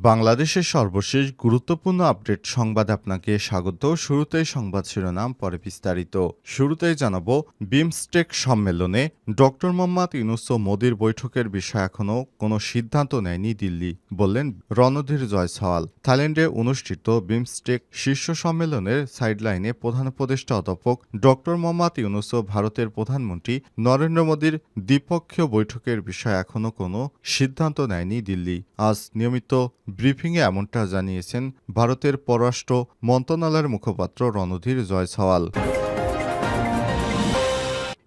বাংলাদেশের সর্বশেষ গুরুত্বপূর্ণ আপডেট সংবাদ আপনাকে স্বাগত। শুরুতেই সংবাদ শিরোনাম, পরে বিস্তারিত। শুরুতেই জানাব, বিমস্টেক সম্মেলনে ডক্টর মোহাম্মদ ইউনুস ও মোদির বৈঠকের বিষয়ে এখনও কোনো সিদ্ধান্ত নেয়নি দিল্লি, বললেন রণধীর জয়সওয়াল। থাইল্যান্ডে অনুষ্ঠিত বিমস্টেক শীর্ষ সম্মেলনের সাইডলাইনে প্রধান উপদেষ্টা অধ্যাপক ডক্টর মোহাম্মদ ইউনুস ও ভারতের প্রধানমন্ত্রী নরেন্দ্র মোদীর দ্বিপক্ষীয় বৈঠকের বিষয়ে এখনও কোনো সিদ্ধান্ত নেয়নি দিল্লি। আজ নিয়মিত ব্রিফিংয়ে এমনটা জানিয়েছেন ভারতের পররাষ্ট্র মন্ত্রণালয়ের মুখপাত্র রণধীর জয়সওয়াল।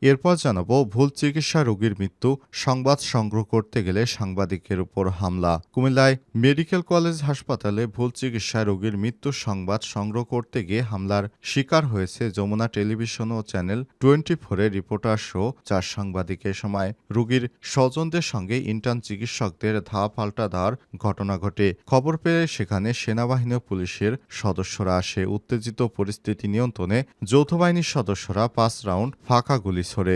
এরপর জানাব, ভুল চিকিৎসা রোগীর মৃত্যু, সংবাদ সংগ্রহ করতে গেলে সাংবাদিকের উপর হামলা। কুমিল্লায় মেডিকেল কলেজ হাসপাতালে ভুল চিকিৎসা রোগীর মৃত্যুর সংবাদ সংগ্রহ করতে গিয়ে হামলার শিকার হয়েছে যমুনা টেলিভিশন ও চ্যানেল টোয়েন্টি ফোরের রিপোর্টার শো চার সাংবাদিকের সময় রোগীর স্বজনদের সঙ্গে ইন্টার্ন চিকিৎসকদের ধাপ পাল্টা দেওয়ার ঘটনা ঘটে। খবর পেয়ে সেখানে সেনাবাহিনী পুলিশের সদস্যরা আসে। উত্তেজিত পরিস্থিতি নিয়ন্ত্রণে যৌথ বাহিনীর সদস্যরা পাঁচ রাউন্ড ফাঁকা গুলি ছোড়ে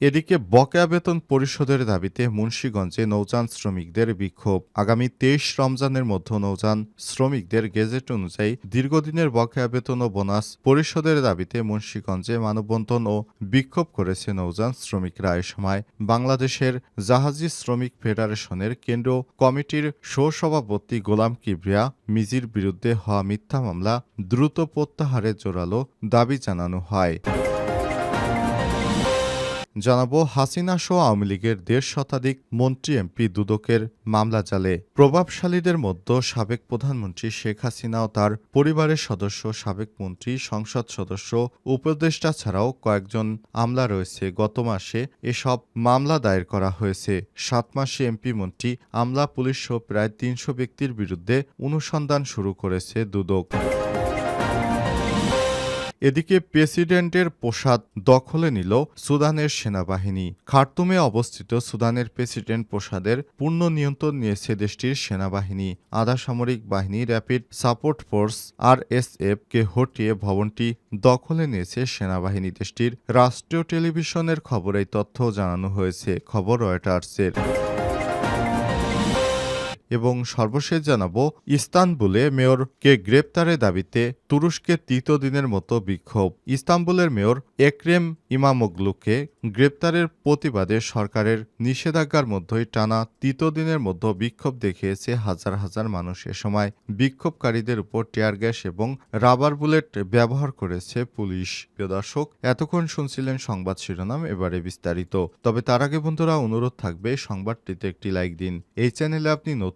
এদিকে বকেয়া বেতন পরিশোধের দাবিতে মুন্সীগঞ্জে নৌযান শ্রমিকদের বিক্ষোভ। আগামী তেইশ রমজানের মধ্যে নৌযান শ্রমিকদের গেজেট অনুযায়ী দীর্ঘদিনের বকেয়া বেতন ও বোনাস পরিশোধের দাবিতে মুন্সীগঞ্জে মানববন্ধন ও বিক্ষোভ করেছে নৌযান শ্রমিকরা। এ সময় বাংলাদেশের জাহাজি শ্রমিক ফেডারেশনের কেন্দ্র কমিটির সহসভাপতি গোলাম কিবরিয়া মিজির বিরুদ্ধে হওয়া মিথ্যা মামলা দ্রুত প্রত্যাহারে জোরালো দাবি জানানো হয়। জানাব, হাসিনা সহ আওয়ামী লীগের দেড় শতাধিক মন্ত্রী এমপি দুদকের মামলা জালে। প্রভাবশালীদের মধ্যে সাবেক প্রধানমন্ত্রী শেখ হাসিনা ও তার পরিবারের সদস্য, সাবেক মন্ত্রী, সংসদ সদস্য, উপদেষ্টা ছাড়াও কয়েকজন আমলা রয়েছে। গত মাসে এসব মামলা দায়ের করা হয়েছে। সাত মাসে এমপি মন্ত্রী, আমলা, পুলিশ সহ প্রায় তিনশো ব্যক্তির বিরুদ্ধে অনুসন্ধান শুরু করেছে দুদক। এদিকে প্রেসিডেন্টের পোশাদ দখলে নিল সুদানের সেনাবাহিনী। খার্তুমে অবস্থিত সুদানের প্রেসিডেন্ট পোশাদের পূর্ণ নিয়ন্ত্রণ নিয়েছে দেশটির সেনাবাহিনী। আধা সামরিক বাহিনী র্যাপিড সাপোর্ট ফোর্স আর আরএসএফ কে হটিয়ে ভবনটি দখলে নিয়েছে সেনাবাহিনী। দেশটির রাষ্ট্রীয় টেলিভিশনের খবরে তথ্য জানানো হয়েছে। খবর রয়টার্সের। এবং সর্বশেষ জানাব, ইস্তানবুলে মেয়রকে গ্রেপ্তারের দাবিতে তুরস্কের তৃতীয় দিনের মতো বিক্ষোভ। ইস্তানবুলের মেয়র একরেম ইমামোগলুকে গ্রেপ্তারের প্রতিবাদে সরকারের নিষেধাজ্ঞার মধ্যেই টানা তৃতীয় দিনের মধ্যে বিক্ষোভ দেখিয়েছে হাজার হাজার মানুষ। এ সময় বিক্ষোভকারীদের উপর টিয়ার গ্যাস এবং রাবার বুলেট ব্যবহার করেছে পুলিশ। প্রিয় দর্শক, এতক্ষণ শুনছিলেন সংবাদ শিরোনাম, এবারে বিস্তারিত। তবে তার আগে বন্ধুরা, অনুরোধ থাকবে, সংবাদটিতে একটি লাইক দিন। এই চ্যানেলে আপনি নতুন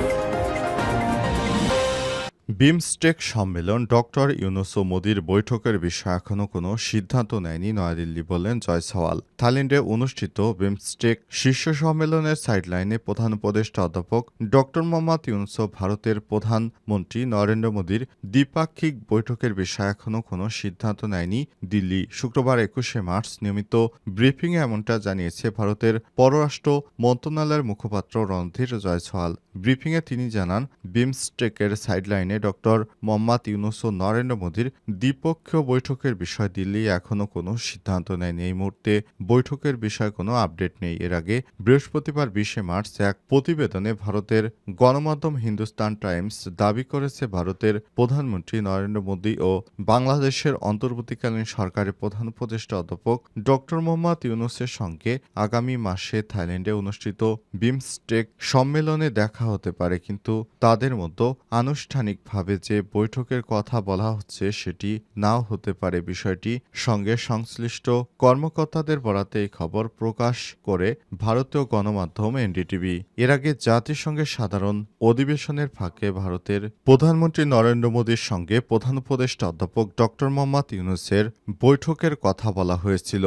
বিমস্টেক সম্মেলন ডক্টর ইউনুস মোদির বৈঠকের বিষয়ে এখনও কোনো সিদ্ধান্ত নেয়নি নয়াদিল্লি বললেন জয়সওয়াল থাইল্যান্ডে অনুষ্ঠিত বিমস্টেক শীর্ষ সম্মেলনের সাইডলাইনে প্রধান উপদেষ্টা অধ্যাপক ডক্টর মোহাম্মদ ইউনুস ভারতের প্রধানমন্ত্রী নরেন্দ্র মোদীর দ্বিপাক্ষিক বৈঠকের বিষয়ে এখনও কোনো সিদ্ধান্ত নেয়নি দিল্লি। শুক্রবার একুশে মার্চ নিয়মিত ব্রিফিংয়ে এমনটা জানিয়েছে ভারতের পররাষ্ট্র মন্ত্রণালয়ের মুখপাত্র রণধীর জয়সওয়াল। ব্রিফিংয়ে তিনি জানান, বিমস্টেকের সাইডলাইনে ডক্টর মোহাম্মদ ইউনুস ও নরেন্দ্র মোদীর দ্বিপক্ষীয় বৈঠকের বিষয়ে দিল্লি এখনও কোনো সিদ্ধান্ত নেয়নি। এই মুহূর্তে বৈঠকের বিষয়ে কোনো আপডেট নেই। এর আগে বৃহস্পতিবার বিশে মার্চ এক প্রতিবেদনে ভারতের গণমাধ্যম হিন্দুস্তান টাইমস দাবি করেছে, ভারতের প্রধানমন্ত্রী নরেন্দ্র মোদী ও বাংলাদেশের অন্তর্বর্তীকালীন সরকারের প্রধান উপদেষ্টা অধ্যাপক ডক্টর মোহাম্মদ ইউনুসের সঙ্গে আগামী মাসে থাইল্যান্ডে অনুষ্ঠিত বিমস্টেক সম্মেলনে দেখা হতে পারে, কিন্তু তাদের মধ্যে আনুষ্ঠানিকভাবে যে বৈঠকের কথা বলা হচ্ছে সেটি নাও হতে পারে বিষয়টি সঙ্গে সংশ্লিষ্ট কর্মকর্তাদের বরাতে এই খবর প্রকাশ করে ভারতীয় গণমাধ্যম এনডিটিভি। এর আগে জাতিসংঘের সাধারণ অধিবেশনের ফাঁকে ভারতের প্রধানমন্ত্রী নরেন্দ্র মোদীর সঙ্গে প্রধান উপদেষ্টা অধ্যাপক ডক্টর মোহাম্মদ ইউনুসের বৈঠকের কথা বলা হয়েছিল।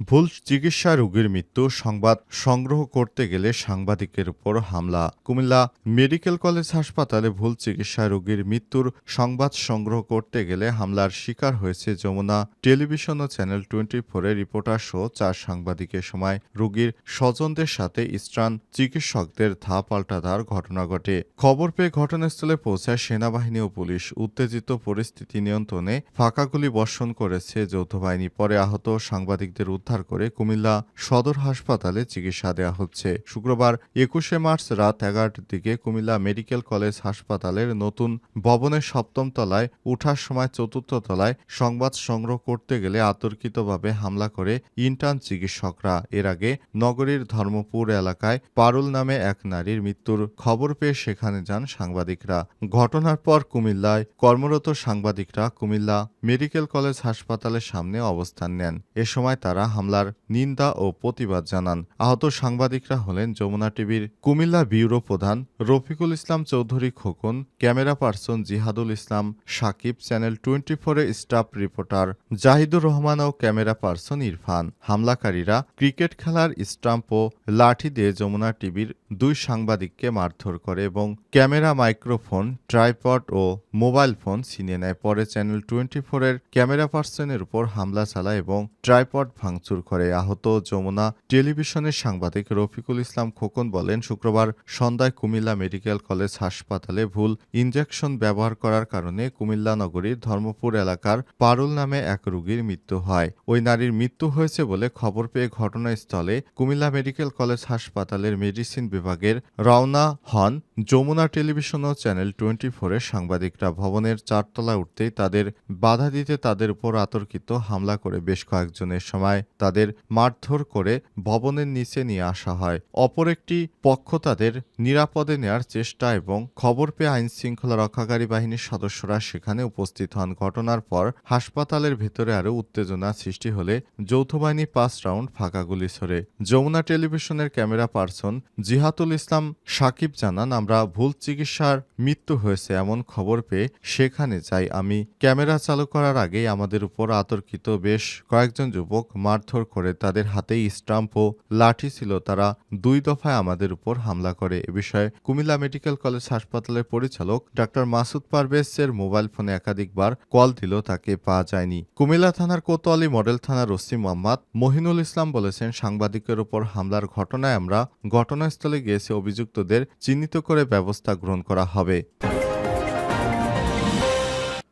ভুল চিকিৎসা রোগীর মৃত্যু সংবাদ সংগ্রহ করতে গেলে সাংবাদিকের উপর হামলা। কুমিল্লা মেডিকেল কলেজ হাসপাতালে ভুল চিকিৎসা রোগীর মৃত্যুর সংবাদ সংগ্রহ করতে গেলে হামলার শিকার হয়েছে যমুনা টেলিভিশন ও চ্যানেল টোয়েন্টি ফোরের রিপোর্টার সহ চার সাংবাদিকের সময় রোগীর স্বজনদের সাথে ইস্টার্ন চিকিৎসকদের ধা পাল্টা দেওয়ার ঘটনা ঘটে। খবর পেয়ে ঘটনাস্থলে পৌঁছায় সেনাবাহিনী ও পুলিশ। উত্তেজিত পরিস্থিতি নিয়ন্ত্রণে ফাঁকা গুলি বর্ষণ করেছে যৌথ বাহিনী। পরে আহত সাংবাদিকদের উদ্ধার করে কুমিল্লা সদর হাসপাতালে চিকিৎসা দেওয়া হচ্ছে। শুক্রবার একুশে মার্চ রাত এগারোটার দিকে কুমিল্লা মেডিকেল কলেজ হাসপাতালের নতুন ভবনের সপ্তম তলায় উঠার সময় চতুর্থ তলায় সংবাদ সংগ্রহ করতে গেলে আতর্কিতভাবে হামলা করে ইন্টার্ন চিকিৎসকরা। এর আগে নগরীর ধর্মপুর এলাকায় পারুল নামে এক নারীর মৃত্যুর খবর পেয়ে সেখানে যান সাংবাদিকরা। ঘটনার পর কুমিল্লায় কর্মরত সাংবাদিকরা কুমিল্লা মেডিকেল কলেজ হাসপাতালের সামনে অবস্থান নেন। এ সময় তারা হামলার নিন্দা ও প্রতিবাদ জানান। আহত সাংবাদিকরা হলেন যমুনা টিভির কুমিল্লা ব্যুরো প্রধান Rafiqul Islam Chowdhury Khokon, camera person Jihadul Islam Sakib, channel twenty ফোরের স্টাফ রিপোর্টার জাহিদুর রহমান ও ক্যামেরা পার্সন ইরফান। হামলাকারীরা ক্রিকেট খেলার স্টাম্প ও লাঠি দিয়ে যমুনা টিভির দুই সাংবাদিককে মারধর করে এবং ক্যামেরা, মাইক্রোফোন, ট্রাইপড ও মোবাইল ফোন ছিনিয়ে নেয়। পরে চ্যানেল টোয়েন্টি ফোরের ক্যামেরা পার্সনের উপর হামলা চালায় এবং ট্রাইপড ভাঙচুর করে আহত যমুনা টেলিভিশনের সাংবাদিক রফিকুল ইসলাম খোকন বলেন, শুক্রবার সন্ধ্যায় কুমিল্লা মেডিকেল কলেজ হাসপাতালে ভুল ইনজেকশন ব্যবহার করার কারণে কুমিল্লা নগরীর ধর্মপুর এলাকার পারুল নামে এক রোগীর মৃত্যু হয়। ওই নারীর মৃত্যু হয়েছে বলে খবর পেয়ে ঘটনাস্থলে কুমিল্লা মেডিকেল কলেজ হাসপাতালের মেডিসিন বিভাগের রওনা হন যমুনা টেলিভিশন ও চ্যানেল টোয়েন্টি ফোরের সাংবাদিকরা। ভবনের চারতলায় উঠতেই তাদের বাধা দিতে তাদের উপর আতর্কিত হামলা করে বেশ কয়েকজনের সময়। তাদের মারধর করে ভবনের নিচে নিয়ে আসা হয়। অপর একটি পক্ষ তাদের নিরাপদে নেয়ার চেষ্টা এবং খবর পেয়ে আইন শৃঙ্খলা রক্ষাকারী বাহিনীর সদস্যরা সেখানে উপস্থিত হন। ঘটনার পর হাসপাতালের ভেতরে আরও উত্তেজনা সৃষ্টি হলে যৌথ বাহিনী পাঁচ রাউন্ড ফাঁকা গুলি ছড়ে। যমুনা টেলিভিশনের ক্যামেরা পার্সন জিহাতুল ইসলাম সাকিব জানান, আমরা ভুল চিকিৎসার মৃত্যু হয়েছে এমন খবর পেয়ে সেখানে যাই। আমি ক্যামেরা চালু করার আগেই আমাদের উপর আতর্কিত বেশ কয়েকজন যুবক মারধর করে তাদের হাতেই স্টাম্প ও লাঠি ছিল। তারা দুই দফায় আমাদের উপর হামলা করে। এ বিষয়ে কুমিল্লা মেডিকেল কলেজ হাসপাতালের পরিচালক ডাক্তার মাসুদ পারভেজের মোবাইল ফোনে একাধিকবার কল দিল তাকে পাওয়া যায়নি। কুমিল্লা থানার কোতোয়ালি মডেল থানার ওসি মোহাম্মদ মহিনুল ইসলাম বলেছেন, সাংবাদিকের উপর হামলার ঘটনায় আমরা ঘটনাস্থলে গিয়েছে। অভিযুক্তদের চিহ্নিত করে ব্যবস্থা গ্রহণ করা হবে।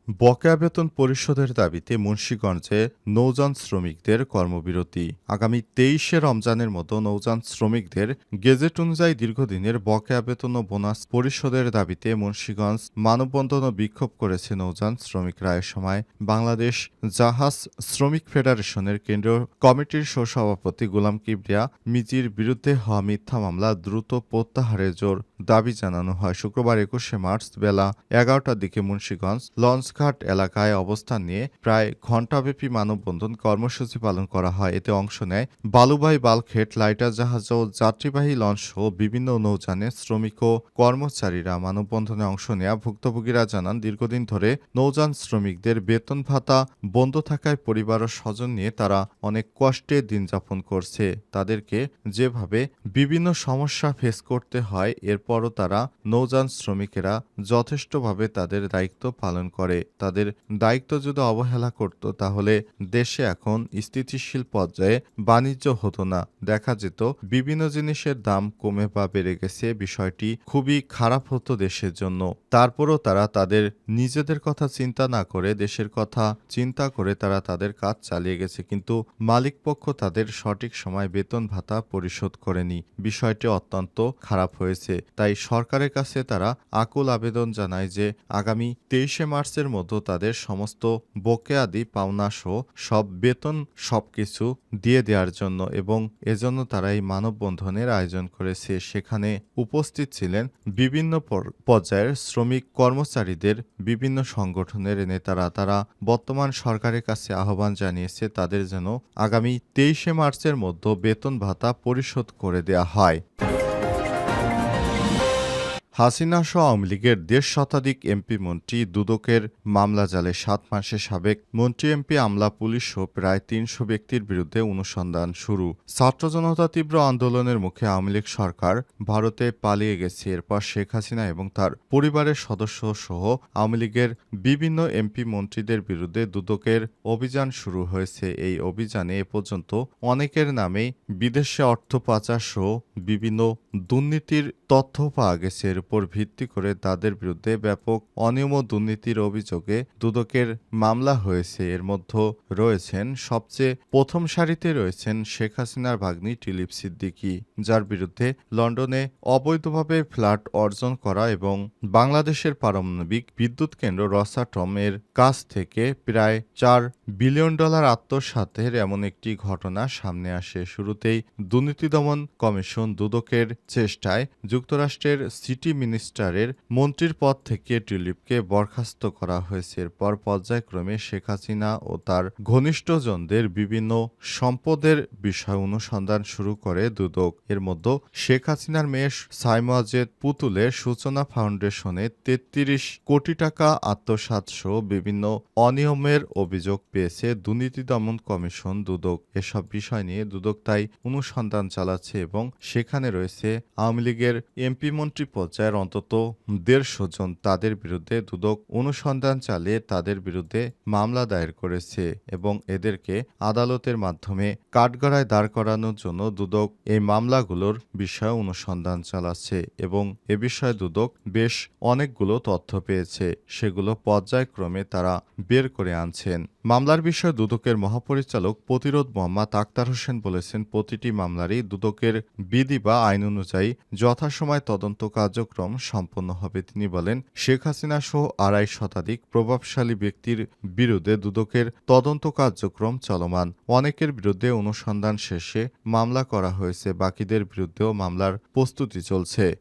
বকেয়া বেতন পরিশোধের দাবিতে মুন্সীগঞ্জে নৌযান শ্রমিকদের কর্মবিরতি। আগামী তেইশে রমজানের মতো নৌযান শ্রমিকদের গেজেট অনুযায়ী দীর্ঘদিনের বকেয়া বেতন ও বোনাস পরিশোধের দাবিতে মুন্সীগঞ্জ মানববন্ধন ও বিক্ষোভ করেছে নৌযান শ্রমিকরা। এ সময় বাংলাদেশ জাহাজ শ্রমিক ফেডারেশনের কেন্দ্রীয় কমিটির সহসভাপতি গোলাম কিবরিয়া মিজির বিরুদ্ধে হওয়া মিথ্যা মামলা দ্রুত প্রত্যাহারের জোর দাবি জানানো হয়। শুক্রবার একুশে মার্চ বেলা এগারোটার দিকে মুন্সীগঞ্জ লঞ্চঘাট এলাকায় অবস্থান নিয়ে প্রায় ঘণ্টাব্যাপী মানববন্ধন কর্মসূচি পালন করা হয়। এতে অংশ নেয় বালুবাই, বালখেট, লাইটার জাহাজ ও যাত্রীবাহী লঞ্চ সহ বিভিন্ন নৌযানে শ্রমিক ও কর্মচারীরা মানববন্ধনে অংশ নেয়া ভুক্তভোগীরা জানান, দীর্ঘদিন ধরে নৌযান শ্রমিকদের বেতন ভাতা বন্ধ থাকায় পরিবার ও স্বজন নিয়ে তারা অনেক কষ্টে দিন যাপন করছে। তাদেরকে যেভাবে বিভিন্ন সমস্যা ফেস করতে হয় এরপরও তারা নৌযান শ্রমিকেরা যথেষ্টভাবে তাদের দায়িত্ব পালন করে। তাদের দায়িত্ব যদি অবহেলা করত, তাহলে দেশে এখন স্থিতিশীল পর্যায়ে বাণিজ্য হতো না। দেখা যেত বিভিন্ন জিনিসের দাম কমে বা বেড়ে গেছে, বিষয়টি খুবই খারাপ হতো দেশের জন্য। তারপরও তারা তাদের নিজেদের কথা চিন্তা না করে, দেশের কথা চিন্তা করে তারা তাদের কাজ চালিয়ে গেছে। কিন্তু মালিক পক্ষ তাদের সঠিক সময় বেতন ভাতা পরিশোধ করেনি। বিষয়টি অত্যন্ত খারাপ হয়েছে। তাই সরকারের কাছে তারা আকুল আবেদন জানায় যে আগামী তেইশে মার্চের মতো তাদের সমস্ত বকেয়াদি, পাওনা সহ সব বেতন সবকিছু দিয়ে দেওয়ার জন্য এবং এজন্য তারা এই মানববন্ধনের আয়োজন করেছে। সেখানে উপস্থিত ছিলেন বিভিন্ন পর্যায়ের শ্রমিক কর্মচারীদের, বিভিন্ন সংগঠনের নেতারা। তারা বর্তমান সরকারের কাছে আহ্বান জানিয়েছে তাদের যেন আগামী তেইশে মার্চের মধ্যে বেতন ভাতা পরিশোধ করে দেয়া হয়। হাসিনা সহ আওয়ামী লীগের দেড় শতাধিক এমপি মন্ত্রী দুদকের মামলা জালে সাত মাসে সাবেক মন্ত্রী এমপি আমলা পুলিশ সহ প্রায় তিনশো ব্যক্তির বিরুদ্ধে অনুসন্ধান শুরু। ছাত্র জনতা তীব্র আন্দোলনের মুখে আওয়ামী লীগ সরকার ভারতে পালিয়ে গেছে। এরপর শেখ হাসিনা এবং তার পরিবারের সদস্য সহ আওয়ামী লীগের বিভিন্ন এমপি মন্ত্রীদের বিরুদ্ধে দুদকের অভিযান শুরু হয়েছে। এই অভিযানে এ পর্যন্ত অনেকের নামেই বিদেশে অর্থ পাচার সহ বিভিন্ন দুর্নীতির তথ্য পাওয়া গেছে এর উপর ভিত্তি করে তাদের বিরুদ্ধে ব্যাপক অনিয়ম ও দুর্নীতির অভিযোগে দুদকের মামলা হয়েছে। এর মধ্যে রয়েছেন, সবচেয়ে প্রথম সারিতে রয়েছেন শেখ হাসিনার ভাগ্নি টিলিপ সিদ্দিকী, যার বিরুদ্ধে লন্ডনে অবৈধভাবে ফ্ল্যাট অর্জন করা এবং বাংলাদেশের পারমাণবিক বিদ্যুৎ কেন্দ্র রসাটম এর কাছ থেকে প্রায় চার বিলিয়ন ডলার আত্মসাতের এমন একটি ঘটনা সামনে আসে। শুরুতেই দুর্নীতি দমন কমিশন দুদকের চেষ্টায় যুক্তরাষ্ট্রের সিটি মিনিস্টারের মন্ত্রীর পদ থেকে টিউলিপকে বরখাস্ত করা হয়েছে। এরপর পর্যায়ক্রমে শেখ হাসিনা ও তার ঘনিষ্ঠজনদের বিভিন্ন সম্পদের বিষয় অনুসন্ধান শুরু করে দুদক। এর মধ্যে শেখ হাসিনার মেয়ে সাইমাজেদ পুতুলের সূচনা ফাউন্ডেশনে তেত্রিশ কোটি টাকা আত্মসাৎ সহ বিভিন্ন অনিয়মের অভিযোগ পেয়েছে দুর্নীতি দমন কমিশন দুদক। এসব বিষয় নিয়ে দুদক তাই অনুসন্ধান চালাচ্ছে এবং সেখানে রয়েছে আওয়ামী লীগের এমপি মন্ত্রী পর্যায়ের অন্তত দেড়শো জন তাদের বিরুদ্ধে দুদক অনুসন্ধান চালিয়ে তাদের বিরুদ্ধে মামলা দায়ের করেছে এবং এদেরকে আদালতের মাধ্যমে কাঠগড়ায় দাঁড় করানোর জন্য দুদক এই মামলাগুলোর বিষয়ে অনুসন্ধান চালাচ্ছে এবং এ বিষয়ে দুদক বেশ অনেকগুলো তথ্য পেয়েছে। সেগুলো পর্যায়ক্রমে তারা বের করে আনছেন। মামলার বিষয়ে দুদকের মহাপরিচালক প্রতিরোধ মোহাম্মদ আক্তার হোসেন বলেছেন, প্রতিটি মামলারই দুদকের বিধি বা আইন অনুযায়ী যথাসময় তদন্ত কার্যক্রম সম্পন্ন হবে। তিনি বলেন, শেখ হাসিনা সহ আড়াই শতাধিক প্রভাবশালী ব্যক্তির বিরুদ্ধে দুদকের তদন্ত কার্যক্রম চলমান। অনেকের বিরুদ্ধে অনুসন্ধান শেষে মামলা করা হয়েছে, বাকিদের বিরুদ্ধেও মামলার প্রস্তুতি চলছে।